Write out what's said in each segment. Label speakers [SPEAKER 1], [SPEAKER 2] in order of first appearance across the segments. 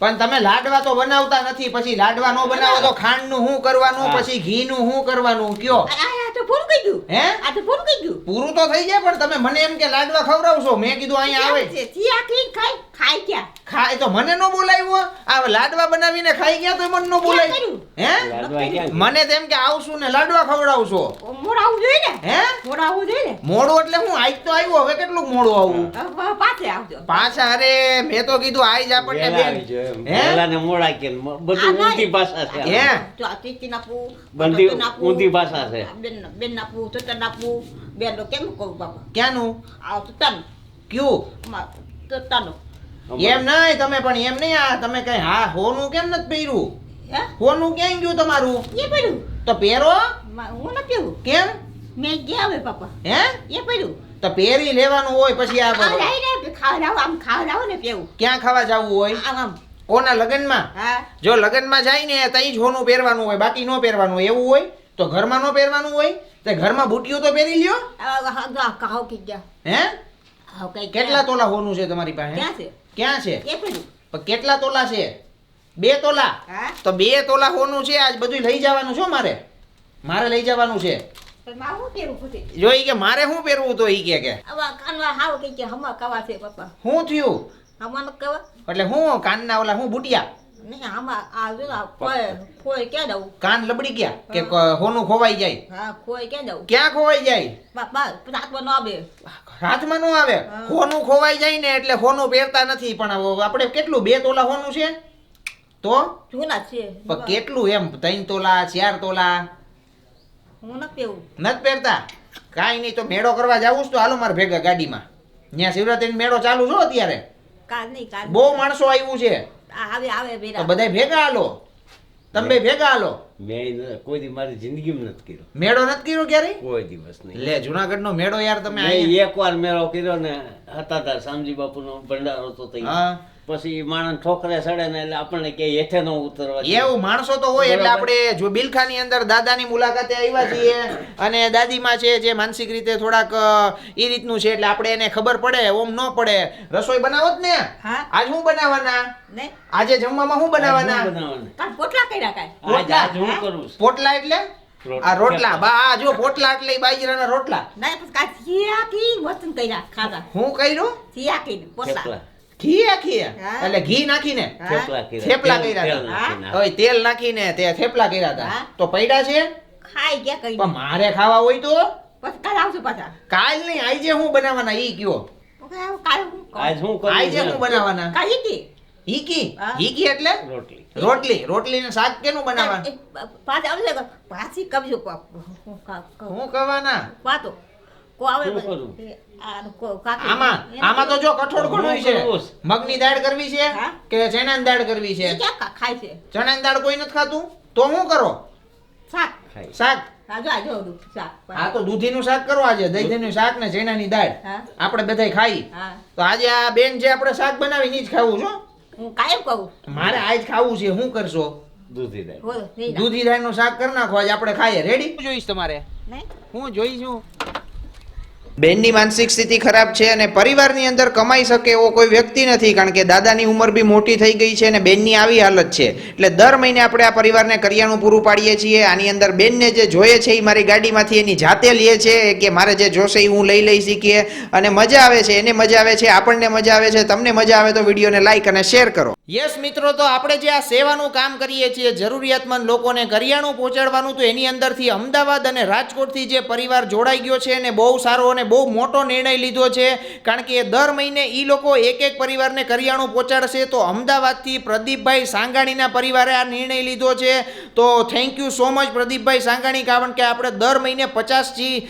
[SPEAKER 1] પણ તમે લાડવા તો બનાવતા નથી પછી લાડવા નો બનાવો તો ખાંડનું શું કરવાનું પછી ઘી નું શું કરવાનું કયો?
[SPEAKER 2] આ આ તો પૂરું
[SPEAKER 1] હે?
[SPEAKER 2] આ તો પૂરું થઈ ગયું.
[SPEAKER 1] પૂરું તો થઈ જાય પણ તમે મને એમ કે લાડવા ખવડાવશો મેં કીધું અહીંયા આવે.
[SPEAKER 2] છે સિયા ક્લીન ખાઈ ખાઈ ગયા
[SPEAKER 1] ખાય તો મને નો બોલાવ્યો આ લાડવા બનાવીને ખાઈ ગયા તો મને નો બોલાય? હે? મને તેમ કે આવશું ને લાડવા ખવડાવશો.
[SPEAKER 2] મોડા આવું જોઈએ ને?
[SPEAKER 1] હે?
[SPEAKER 2] મોડા ને
[SPEAKER 1] મોડું એટલે હું આજ તો આવ્યો હવે કેટલું મોડું આવું?
[SPEAKER 2] પાછે આવજો.
[SPEAKER 1] પાછા અરે મેં તો કીધું આજ આપણને બેન. હે?
[SPEAKER 3] વહેલાને મોડા કે બધું ઊંધી ભાષા છે
[SPEAKER 1] હે?
[SPEAKER 2] તો આ તીતી નાપુ
[SPEAKER 3] બંધી ઊંધી ભાષા છે.
[SPEAKER 2] બેન બેન નાપુ તો તન નાપુ બેન તો કેમ કહું બાપા?
[SPEAKER 1] ક્યાંનું?
[SPEAKER 2] આવ તો તન
[SPEAKER 1] ક્યું
[SPEAKER 2] તો તન
[SPEAKER 1] એમ નહીં તમે પણ એમ નહીં આ તમે કઈ હા હોનું કેમ નથી પહેર્યું?
[SPEAKER 2] હે?
[SPEAKER 1] હોનું ક્યાં ગયું તમારું?
[SPEAKER 2] એ પહેર્યું.
[SPEAKER 1] તો પહેરો?
[SPEAKER 2] હું નથી પીવું
[SPEAKER 1] કેમ?
[SPEAKER 2] મેં ગયા હવે બાપા
[SPEAKER 1] હે?
[SPEAKER 2] એ પડ્યું.
[SPEAKER 1] તો પહેરી લેવાનું હોય પછી આ
[SPEAKER 2] ખાવ લાવી ને ખાવ આમ ખાવ ને પેવું.
[SPEAKER 1] ક્યાં ખાવા જવું હોય?
[SPEAKER 2] આમ આમ.
[SPEAKER 1] કોના લગ્નમાં? જો લગ્નમાં જાય ને તઈ જ હોનું પહેરવાનું હોય બાકી નો પહેરવાનું હોય એવું હોય? તો ઘરમાં નો પહેરવાનું હોય? તે ઘરમાં બુટિયો તો પહેરી લ્યો.
[SPEAKER 2] કાવ કી ગયા.
[SPEAKER 1] હે?
[SPEAKER 2] હાવ કઈ
[SPEAKER 1] કેટલા તોલા હોનું છે તમારી પાસે?
[SPEAKER 2] ક્યાં છે?
[SPEAKER 1] ક્યાં છે?
[SPEAKER 2] એ પડ્યું.
[SPEAKER 1] પણ કેટલા તોલા છે? બે તોલા? તો બે તોલા હોનું છે આજ બધું લઈ જવાનું છો મારે. મારે લઈ જવાનું છે. જો ઈ કે મારે શું પહેરવું તો ઈ કે કે.
[SPEAKER 2] હાવ કઈ કે હમા કવા છે પપ્પા.
[SPEAKER 1] શું થયું?
[SPEAKER 2] કવા
[SPEAKER 1] એટલે હું કાનના ઓલા હું બુટિયા?
[SPEAKER 2] નહીં આમાં આ જો આ ફોય ફોય ક્યાં દઉં?
[SPEAKER 1] કાન લબડી ગયા કે હોનું ખોવાઈ જાય?
[SPEAKER 2] હા ફોય ક્યાં દઉં?
[SPEAKER 1] ક્યાં ખોવાઈ જાય?
[SPEAKER 2] રાતમાં ન આવે.
[SPEAKER 1] હાથમાં નો આવે. હોનું ખોવાઈ જાય ને એટલે હોનું પહેરતા નથી. પણ આપણે કેટલું બે તોલા હોનું છે? તો?
[SPEAKER 2] જૂના છે.
[SPEAKER 1] કેટલું એમ ત્રણ તોલા ચાર તોલા?
[SPEAKER 2] હું નથી પહેરું.
[SPEAKER 1] નથી પહેરતા? કાંઈ નહીં તો મેળો કરવા જાવું તો હાલો મારે ભેગા ગાડીમાં. ત્યાં શિવરાત્રી મેળો ચાલુ છો અત્યારે?
[SPEAKER 2] કાલ નહીં કાલ
[SPEAKER 1] બહુ માણસો આવ્યું છે.
[SPEAKER 2] આવે આવે ભેગા.
[SPEAKER 1] બધા ભેગા હાલો. તમે ભેગા હાલો.
[SPEAKER 3] મેં ન- કોઈ દી મારી જિંદગીમાં નથી કર્યો.
[SPEAKER 1] મેળો નથી કર્યો ક્યારેય
[SPEAKER 3] કોઈ દિવસ નહીં.
[SPEAKER 1] લે જુનાગઢ નો મેળો યાર તમે
[SPEAKER 3] એક વાર મેળો કર્યો ને હતા તાર શામજી બાપુનો ભંડારો તો
[SPEAKER 1] હા.
[SPEAKER 3] પછી માણસ ઠોકરે સડે ને એટલે આપણને કે હેઠે નો ઉતરવા
[SPEAKER 1] એવું માણસો તો હોય એટલે આપણે જો બિલખાની અંદર દાદાની મુલાકાતે આવ્યા છીએ અને દાદીમાં છે જે માનસિક રીતે થોડાક એ રીતનું છે એટલે આપણે એને ખબર પડે ઓમ ન પડે. રસોઈ બનાવો જ ને આજ હું બનાવવાના? આજે જમવામાં હું બનાવવાના?
[SPEAKER 2] પોટલા કર્યા કાય
[SPEAKER 3] આજ હું કરું
[SPEAKER 1] પોટલા એટલે? આ રોટલા. બા આ જો પોટલા એટલે બાજરાના રોટલા.
[SPEAKER 2] ના પછી કી વસ્તુ કર્યા ખાધા.
[SPEAKER 1] હું કર્યું?
[SPEAKER 2] સિયા કી પોટલા.
[SPEAKER 1] ઘી નાખી એટલે ઘી નાખીને.
[SPEAKER 3] થેપલા કર્યા. તેલ-
[SPEAKER 1] હતા.
[SPEAKER 3] નાખીને.
[SPEAKER 1] તેલ નાખીને તે થેપલા કર્યા હતા. તો પૈડા છે?
[SPEAKER 2] ખાઈ ગયા કઈ.
[SPEAKER 1] પણ મારે ખાવા હોય તો?
[SPEAKER 2] પછી કાલ આવશું પાછા.
[SPEAKER 1] કાલ નહીં આજે હું બનાવવાના? ઈ કયો.
[SPEAKER 3] આજ હું
[SPEAKER 1] આજે હું બનાવવાના?
[SPEAKER 2] કાલ ઈકી.
[SPEAKER 1] ઈકી. ઈકી એટલે?
[SPEAKER 3] રોટલી.
[SPEAKER 1] રોટલી. રોટલી ને શાક કેનું બનાવવાનું?
[SPEAKER 2] પાછા આવશે પાછી કબજો હું કવાના ક- વાતો.
[SPEAKER 1] આમાં
[SPEAKER 2] એને
[SPEAKER 1] તો જો કઠોળ ઘણું છે.
[SPEAKER 3] હું કરું છું.
[SPEAKER 1] મગની દાળ કરવી છે કે ચણાની દાળ કરવી છે?
[SPEAKER 2] એ ક્યાં ખા- ખાય છે?
[SPEAKER 1] ચણાની દાળ કોઈ નથી ખાતું? તો હું કરો?
[SPEAKER 2] શાક.
[SPEAKER 3] ખાઈ
[SPEAKER 1] શાક?
[SPEAKER 2] શાક
[SPEAKER 1] તો કરો આજે. દહીંનું શાક ને ચણાની દાળ. આપણે બધાય ખાઈ. તો આજે આ બેન જે આપણે શાક બનાવી ની જ ખાવું છો?
[SPEAKER 2] હું કાયમ કહું.
[SPEAKER 1] મારે આજ ખાવું છે. શું કરશો?
[SPEAKER 3] દૂધી દાળ.
[SPEAKER 1] દૂધી દાળનું શાક કરી નાખો. આજે આપણે ખાઈએ. રેડી જોઈશ તમારે હું જોઈશું બેનની માનસિક સ્થિતિ ખરાબ છે અને પરિવારની અંદર કમાઈ શકે એવો કોઈ વ્યક્તિ નથી, કારણ કે દાદાની ઉંમર બી મોટી થઈ ગઈ છે અને બેનની આવી હાલત છે. એટલે દર મહિને આપણે આ પરિવારને કરિયાણું પૂરું પાડીએ છીએ. આની અંદર બેનને જે જોઈએ છે એ મારી ગાડીમાંથી એની જાતે લે છે કે મારે જે જોશે એ હું લઈ લઈ શીખીએ. અને મજા આવે છે, એને મજા આવે છે, આપણને મજા આવે છે. તમને મજા આવે તો વિડીયોને લાઈક અને શેર કરો. યસ મિત્રો, તો આપણે જે આ સેવાનું કામ કરીએ છીએ, જરૂરિયાતમંદ લોકોને કરિયાણું પહોંચાડવાનું, તો એની અંદરથી અમદાવાદ અને રાજકોટથી જે પરિવાર જોડાઈ ગયો છે એને બહુ સારો અને બહુ મોટો નિર્ણય લીધો છે, કારણ કે દર મહિને એ લોકો એક એક પરિવારને કરિયાણું પહોંચાડશે, તો અમદાવાદથી પ્રદીપભાઈ સાંગાણીના પરિવારે આ નિર્ણય લીધો છે. તો થેન્ક યુ સો મચ પ્રદીપભાઈ સાંગાણી, કારણ કે આપણે દર મહિને પચાસથી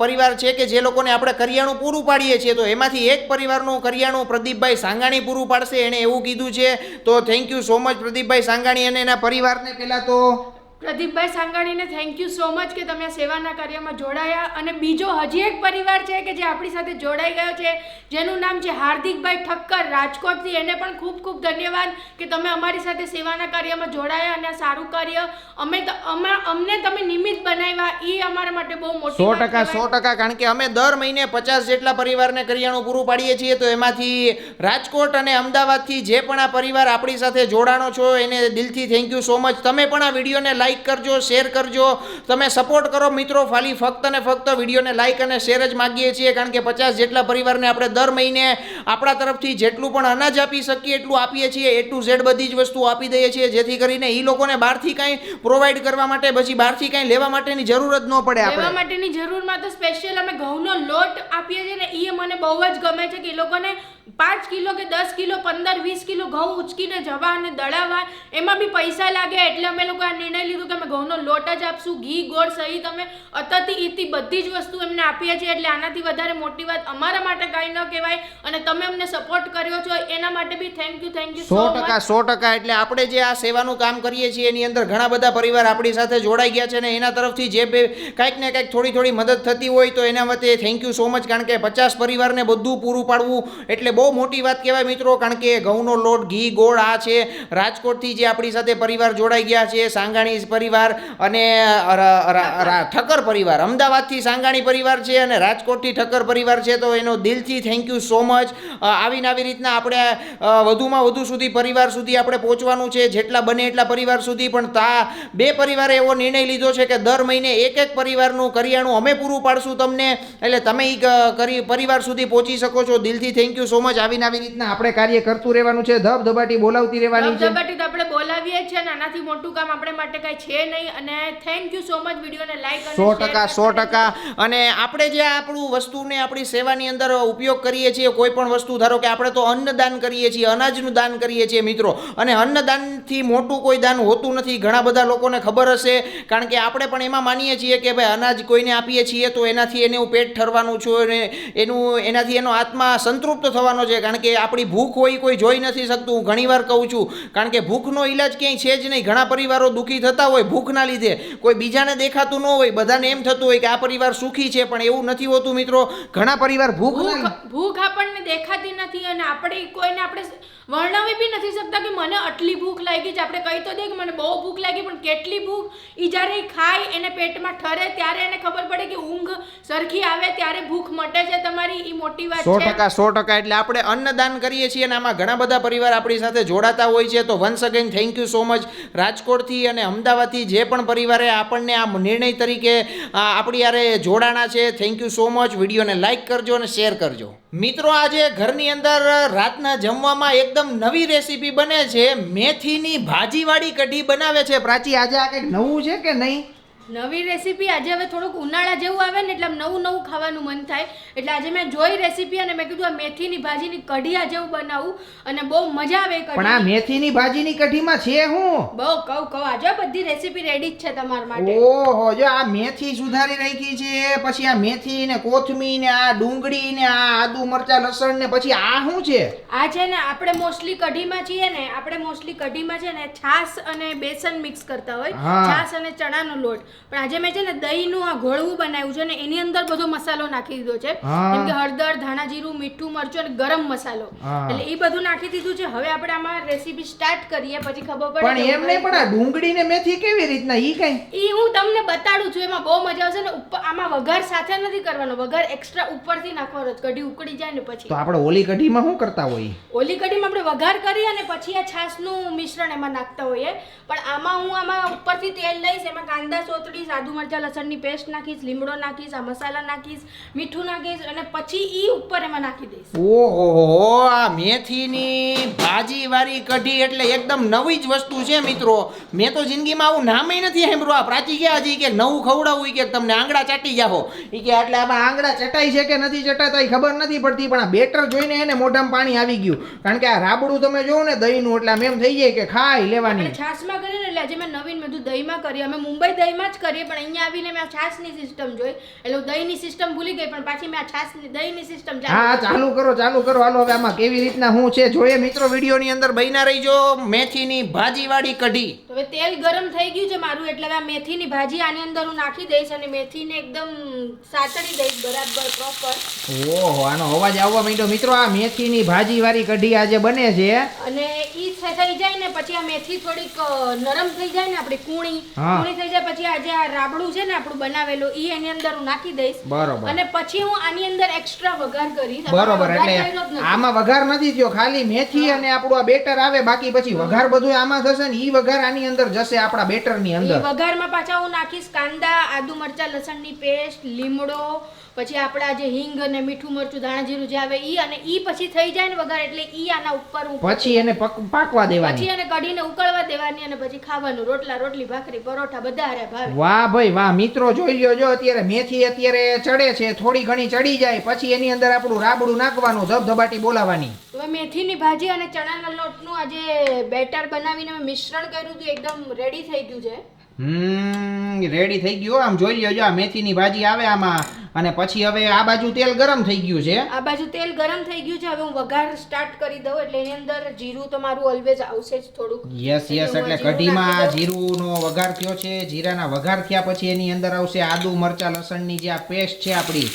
[SPEAKER 1] પરિવાર છે કે જે લોકોને આપણે કરિયાણું પૂરું પાડીએ છીએ, તો એમાંથી એક પરિવારનું કરિયાણું પ્રદીપભાઈ સાંગાણી પૂરું પાડશે, એણે એવું કીધું છે. તો થેન્ક યુ સો મચ પ્રદીપભાઈ સાંગાણી અને એના પરિવારને પહેલાં તો
[SPEAKER 4] પ્રદીપભાઈ સાંગાણીને થેન્ક યુ સો મચ કે તમે આ સેવાના કાર્યમાં જોડાયા. અને બીજો હજી એક પરિવાર છે કે જે આપણી સાથે જોડાઈ ગયો છે જેનું નામ છે હાર્દિકભાઈ ઠક્કર રાજકોટથી એને પણ ખૂબ ખૂબ ધન્યવાદ કે તમે અમારી સાથે સેવાના કાર્યમાં જોડાયા અને આ સારું કાર્ય અમા- અમને તમે નિમિત્ત બનાવ્યા. એ અમારા માટે બહુ મોટું
[SPEAKER 1] સો ટકા સો ટકા કારણ કે અમે દર મહિને પચાસ જેટલા પરિવારને કરિયાણું પૂરું પાડીએ છીએ તો એમાંથી રાજકોટ અને અમદાવાદથી જે પણ આ પરિવાર આપણી સાથે જોડાણો છો એને દિલથી થેન્ક યુ સો મચ તમે પણ આ વિડીયોને લાઈક કરજો શેર કરજો. તમે સપોર્ટ કરો મિત્રો ખાલી ફક્ત ને ફક્ત વિડીયોને લાઈક અને શેર જ માગીએ છીએ કારણ કે પચાસ જેટલા પરિવારને આપણે દર મહિને આપણા તરફથી જેટલું પણ અનાજ આપી શકીએ એટલું આપીએ છીએ. એ ટુ ઝેડ બધી જ વસ્તુ આપી દઈએ છીએ જેથી કરીને એ લોકોને બહારથી કાંઈ પ્રોવાઈડ કરવા માટે પછી બહારથી કાંઈ લેવા માટેની જરૂર જ ન પડે
[SPEAKER 4] લેવા માટેની જરૂરમાં તો સ્પેશિયલ અમે ઘઉંનો લોટ આપીએ છીએ ને એ મને બહુ જ ગમે છે કે એ લોકોને પાંચ કિલો કે દસ કિલો પંદર વીસ કિલો ઘઉં ઉચકીને જવા અને દળાવવા એમાં બી પૈસા લાગે એટલે અમે લોકો આ નિર્ણય લીધું કે અમે ઘઉંનો લોટ જ આપશું ઘી ગોળ સહિત અમે અતથી ઈથી બધી જ વસ્તુ એમને આપીએ છીએ એટલે આનાથી વધારે મોટી વાત અમારા માટે કાંઈ ન કહેવાય અને તમે અમને સપોર્ટ કર્યો છો એના માટે બી થેન્ક યુ થેન્ક યુ
[SPEAKER 1] સો
[SPEAKER 4] સો
[SPEAKER 1] ટકા સો ટકા એટલે આપણે જે આ સેવાનું કામ કરીએ છીએ એની અંદર ઘણા બધા પરિવાર આપણી સાથે જોડાઈ ગયા છે ને એના તરફથી જે બે કાંઈક ને કાંઈક થોડી થોડી મદદ થતી હોય તો એના માટે થેન્ક યુ સો મચ કારણ કે પચાસ પરિવારને બધું પૂરું પાડવું એટલે બહુ મોટી વાત કહેવાય મિત્રો, કારણ કે ઘઉંનો લોટ, ઘી, ગોળ, આ છે. રાજકોટથી જે આપણી સાથે પરિવાર જોડાઈ ગયા છે, સાંગાણી પરિવાર અને ઠક્કર પરિવાર. અમદાવાદથી સાંગાણી પરિવાર છે અને રાજકોટથી ઠક્કર પરિવાર છે, તો એનો દિલથી થેન્ક યુ સો મચ આવીને આવી રીતના આપણે વધુમાં વધુ સુધી પરિવાર સુધી આપણે પહોંચવાનું છે, જેટલા બને એટલા પરિવાર સુધી. પણ તા, બે પરિવારે એવો નિર્ણય લીધો છે કે દર મહિને એક એક પરિવારનું કરિયાણું અમે પૂરું પાડશું તમને. એટલે તમે એ કરી, પરિવાર સુધી પહોંચી શકો છો. દિલથી થેન્ક યુ સો મચ આવીને આવી રીતના આપણે કાર્ય કરતું રહેવાનું છે ધબધબાટી બોલાવતી રહેવાની છે.
[SPEAKER 4] ધબાટી તો આપણે બોલાવીએ છીએ છે ને આનાથી મોટું કામ આપણે માટે કાંઈ છે નહીં. અને થેન્ક યુ સો મચ વિડીયોને લાઈક
[SPEAKER 1] સો ટકા સો ટકા. અને આપણે જે આપણું વસ્તુને આપણી સેવાની અંદર ઉપયોગ કરીએ છીએ કોઈ પણ વસ્તુ ધારો કે આપણે તો અન્નદાન કરીએ છીએ અનાજનું દાન કરીએ છીએ મિત્રો. અને અન્નદાનથી મોટું કોઈ દાન હોતું નથી. ઘણા બધા લોકોને ખબર હશે કારણ કે આપણે પણ એમાં માનીએ છીએ કે ભાઈ અનાજ કોઈને આપીએ છીએ તો એનાથી એનું પેટ ઠરવાનું છે અને એનું એનાથી એનો આત્મા સંતૃપ્ત થવાનો છે. કારણ કે આપણી ભૂખ હોય કોઈ જોઈ નથી શકતું. હું ઘણીવાર કહું છું કારણ કે ભૂખનો ઈલાજ ક્યાંય છે જ નહીં. ઘણા પરિવારો દુઃખી થતા હોય ભૂખના લીધે. કોઈ બીજાને દેખાતું ન હોય બધાને એમ થતું હોય કે આ પરિવાર સુખી છે પણ એવું નથી હોતું મિત્રો. ઘણા પરિવાર
[SPEAKER 4] ભૂખ ભૂખ આપણને દેખાતી નથી અને આપણે કોઈને આપણે વર્ણવી બી નથી શકતા કે મને આટલી ભૂખ લાગી છે. આપણે કહી તો દે કે મને બહુ ભૂખ લાગી પણ કેટલી ભૂખ? એ જ્યારે ખાય એને પેટમાં ઠરે ત્યારે એને ખબર પડે કે ઊંઘ સરખી આવે ત્યારે ભૂખ મટે છે તમારી. એ મોટી વાત
[SPEAKER 1] સો
[SPEAKER 4] છે.
[SPEAKER 1] ટકા સો ટકા એટલે આપણે અન્નદાન કરીએ છીએ અને આમાં ઘણા બધા પરિવાર આપણી સાથે જોડાતા હોય છે. તો once again thank you so much રાજકોટથી અને અમદાવાદથી જે પણ પરિવારે આપણને આ નિર્ણય તરીકે આપણી યારે જોડાણા છે થેન્ક યુ સો મચ વિડીયોને લાઇક કરજો અને શેર કરજો. મિત્રો, આજે ઘરની અંદર રાતના જમવામાં એકદમ નવી રેસીપી બને છે. મેથીની ભાજીવાળી કઢી બનાવે છે. પ્રાચી, આજે આ કંઈક નવું છે કે નહીં?
[SPEAKER 4] નવી રેસીપી આજે હવે થોડુંક ઉનાળા જેવું આવે ને એટલે નવું નવું ખાવાનું મન થાય. એટલે આજે મેં જોઈ રેસીપી અને મેં કીધું આ મેથીની ભાજીની કઢી આજે જેવું બનાવું અને બહુ મજા આવે
[SPEAKER 1] પણ આ મેથીની ભાજીની કઢીમાં છે હું?
[SPEAKER 4] બહુ કહું કહું આજે બધી રેસીપી રેડી જ છે તમારા માટે.
[SPEAKER 1] ઓહો જો આ મેથી સુધારી રાખી છે પછી આ મેથી ને કોથમી ને આ ડુંગળી ને આ આદુ મરચા લસણ ને પછી આ શું છે?
[SPEAKER 4] આ છે ને આપણે મોસ્ટલી કઢીમાં છીએ ને આપણે મોસ્ટલી કઢીમાં છે ને છાસ અને બેસન મિક્સ કરતા હોય. છાસ અને ચણાનો લોટ. પણ આજે મેં છે ને દહીંનું આ ઘોળવું બનાવ્યું છે ને એની અંદર બધો મસાલો નાખી દીધો છે. જેમ કે હળદર ધાણા જીરું મીઠું મરચું અને ગરમ મસાલો. એટલે એ બધું નાખી દીધું છે. હવે આપણે આમાં રેસીપી સ્ટાર્ટ કરીએ પછી ખબર પડે
[SPEAKER 1] પણ એમ નહીં પણ આ ડુંગળી ને મેથી કેવી રીતના? ઈ કઈ?
[SPEAKER 4] ઈ હું તમને બતાડું છું. એમાં બહુ મજા આવશે ને ઉપર આમાં વઘાર સાથે નથી કરવાનો. વઘાર એક્સ્ટ્રા ઉપરથી નાખવાનો. કઢી ઉકળી જાય ને પછી.
[SPEAKER 1] તો આપણે ઓલી કઢીમાં શું કરતા હોય
[SPEAKER 4] ઓલી કઢીમાં આપણે વઘાર કરી અને પછી આ છાશનું મિશ્રણ એમાં નાખતા હોઈએ. પણ આમાં હું આમાં ઉપરથી તેલ લઈશ એમાં કાંદા સોતડીશ આદુ મરચાં લસણની પેસ્ટ નાખીશ લીમડો નાખીશ આ મસાલા નાખીશ મીઠું નાખીશ અને પછી ઈ ઉપર એમાં નાખી દઈશ.
[SPEAKER 1] ઓહો આ મેથીની ભાજી વાળી કઢી એટલે એકદમ નવી જ વસ્તુ છે મિત્રો. મેં તો જિંદગીમાં આવું નામે નથી સાંભળ્યું. આ પ્રાચી ગયા હજી કે નવું ખવડાવું ઈ કે તમને આંગળા ચાટી જાહો. ઈ કે એટલે આમાં આંગળા ચટાઈ છે કે નથી ચટાતા એ ખબર નથી પડતી પણ આ બેટર જોઈને એને મોઢામાં પાણી આવી ગયું. કારણ કે આ રાબડું તમે જોવો ને દહીંનું એટલે આમ એમ થઈ જાય કે ખાઈ લેવાની.
[SPEAKER 4] છાશમાં કરીને એટલે આજે મેં નવીન મેં દહીંમાં કરી અમે મુંબઈ દહીંમાં જ કરીએ પણ અહીંયા આવીને મેં છાશની સિસ્ટમ જોઈ. એટલે હું દહીંની સિસ્ટમ ભૂલી ગઈ પણ પાછી મેં આ છાશની દહીંની સિસ્ટમ
[SPEAKER 1] હા ચાલુ કરો ચાલુ કરો. હાલો હવે આમાં કેવી રીતના હું છે જોઈએ મિત્રો વિડીયોની અંદર બહીના રહીજો. મેથીની ભાજીવાળી કઢી.
[SPEAKER 4] હવે તેલ ગરમ થઈ ગયું છે મારું એટલે આ મેથીની ભાજી આની અંદર હું નાખી દઈશ અને મેથીને એકદમ સાતડી દઈશ બરાબર પ્રોપર
[SPEAKER 1] ઓહો આનો અવાજ આવવા માંડ્યો. મિત્રો આ મેથીની ભાજી વાળી કઢી આજે બને છે.
[SPEAKER 4] અને ઈ થઈ જાય ને પછી આ મેથી થોડીક નરમ થઈ જાય ને આપણી કૂણી. કૂણી થઈ જાય પછી આજે આ રાબડું છે ને આપણું બનાવેલું ઈ એની અંદર હું નાખી દઈશ.
[SPEAKER 1] બરોબર.
[SPEAKER 4] અને પછી હું આની અંદર એક્સ્ટ્રા વઘાર કરીશ.
[SPEAKER 1] બરોબર એટલે. આમાં વઘાર નથી થયો. ખાલી મેથી અને આપણું આ બેટર આવે બાકી પછી વઘાર બધું આમાં થશે ને ઈ વઘાર આની અંદર જશે આપણા
[SPEAKER 4] બેટરની
[SPEAKER 1] અંદર.
[SPEAKER 4] વઘારમાં પાછા હું નાખીશ કાંદા આદુ મરચા લસણની પેસ્ટ લીમડો પછી આપણા જે હિંગ અને મીઠું મરચું ધાણા જીરું જે આવે ઈ અને ઈ પછી થઈ જાય ને વઘાર એટલે ઈ આના ઉપર
[SPEAKER 1] પછી એને પાકવા પાકવા
[SPEAKER 4] પછી
[SPEAKER 1] દેવાની
[SPEAKER 4] એને કઢીને ઉકળવા દેવાની અને પછી ખાવાનું. રોટલા રોટલી ભાખરી પરોઠા બધા હારે ભાવે.
[SPEAKER 1] વાહ ભાઈ વાહ મિત્રો જોઈ લ્યો જો અત્યારે મેથી અત્યારે ચડે છે થોડી ઘણી ચડી જાય પછી એની અંદર આપણું રાબડું નાખવાનું ધબધબાટી બોલાવાની.
[SPEAKER 4] હવે મેથીની ભાજી અને ચણાના લોટનું આજે બેટર બનાવીને મેં મિશ્રણ કર્યું હતું એકદમ રેડી થઈ ગયું છે.
[SPEAKER 1] હમ રેડી થઈ ગયું આમ જોઈ લેજો આ મેથીની ભાજી આવે આમાં. અને પછી હવે આ બાજુ તેલ ગરમ થઈ ગયું છે.
[SPEAKER 4] આ બાજુ તેલ ગરમ થઈ ગયું છે. હવે હું વઘાર સ્ટાર્ટ કરી દઉં એટલે એની અંદર જીરું તો મારું ઓલવેઝ આવશે જ થોડુંક.
[SPEAKER 1] યસ યસ
[SPEAKER 4] એટલે
[SPEAKER 1] કઢીમાં જીરુંનો વઘાર થયો છે. જીરાના વઘાર થયા પછી એની અંદર આવશે આદુ મરચા લસણની જે આ પેસ્ટ છે આપણી.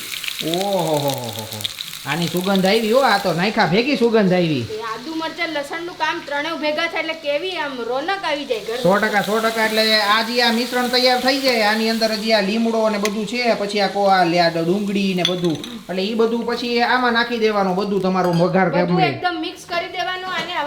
[SPEAKER 1] ઓહો હો હો હો હો. આની સુગંધ આવી હો આ તો નાયખા ભેગી સુગંધ આવી.
[SPEAKER 4] આદુ મરચા લસણનું કામ ત્રણેય ભેગા થાય એટલે કેવી આમ રોનક આવી જાય.
[SPEAKER 1] સો ટકા સો ટકા એટલે આ જે આ મિશ્રણ તૈયાર થઈ જાય આની અંદર હજી આ લીમડો ને બધું છે પછી આ કોઆ લે આ ડુંગળી ને બધું. એટલે એ બધું પછી આમાં નાખી દેવાનું બધું તમારું વઘાર
[SPEAKER 4] એકદમ મિક્સ કરી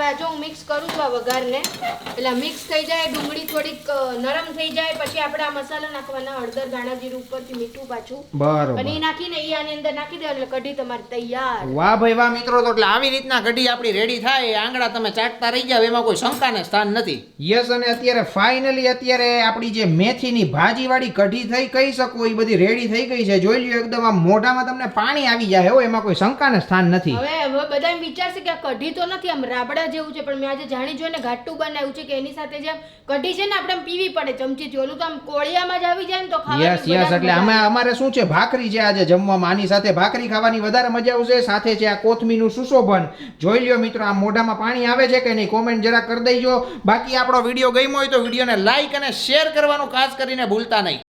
[SPEAKER 4] હવે આ જો હું મિક્સ કરું છું આ વઘારને એટલે મિક્સ થઈ જાય ડુંગળી થોડીક નરમ થઈ જાય પછી આપણે આ મસાલા નાખવાના હળદર ધાણા જીરું ઉપરથી મીઠું પાછું.
[SPEAKER 1] બરોબર.
[SPEAKER 4] અને એ નાખીને એ આની અંદર નાખી દેવાનું એટલે કઢી તમારી તૈયાર.
[SPEAKER 1] વાહ ભાઈ વાહ મિત્રો તો એટલે આવી રીતના કઢી આપણી રેડી થાય આંગળા તમે ચાટતા રહી જાવ એમાં કોઈ શંકાને સ્થાન નથી. યસ અને અત્યારે ફાઇનલી અત્યારે આપણી જે મેથીની ભાજીવાળી કઢી થઈ કહી શકો એ બધી રેડી થઈ ગઈ છે. જોઈ લ્યો એકદમ આમ મોઢામાં તમને પાણી આવી જાય હો એમાં કોઈ શંકાને સ્થાન નથી.
[SPEAKER 4] હવે હવે બધા વિચારશે કે આ કઢી તો નથી આમ રાબડા જેવું છે પણ મેં આજે જાણી જોઈને ઘાટું બનાવ્યું છે કે એની સાથે જે કઢી છે ને આપણે પીવી પડે ચમચીથી ઓલું તો આમ કોળિયામાં જ આવી જાય ને તો ખાવાની
[SPEAKER 1] યસ યસ એટલે અમે અમારે શું છે ભાખરી છે આજે જમવામાં. આની સાથે ભાખરી ખાવાની વધારે મજા આવશે. સાથે છે આ કોથમીનું સુશોભન. જોઈ લ્યો મિત્રો આ મોઢામાં પાણી આવે છે કે નહીં કોમેન્ટ જરા કરી દેજો. બાકી આપણો વીડિયો ગમ્યો હોય તો વિડીયોને લાઈક અને શેર કરવાનું ખાસ કરીને ભૂલતા નહીં.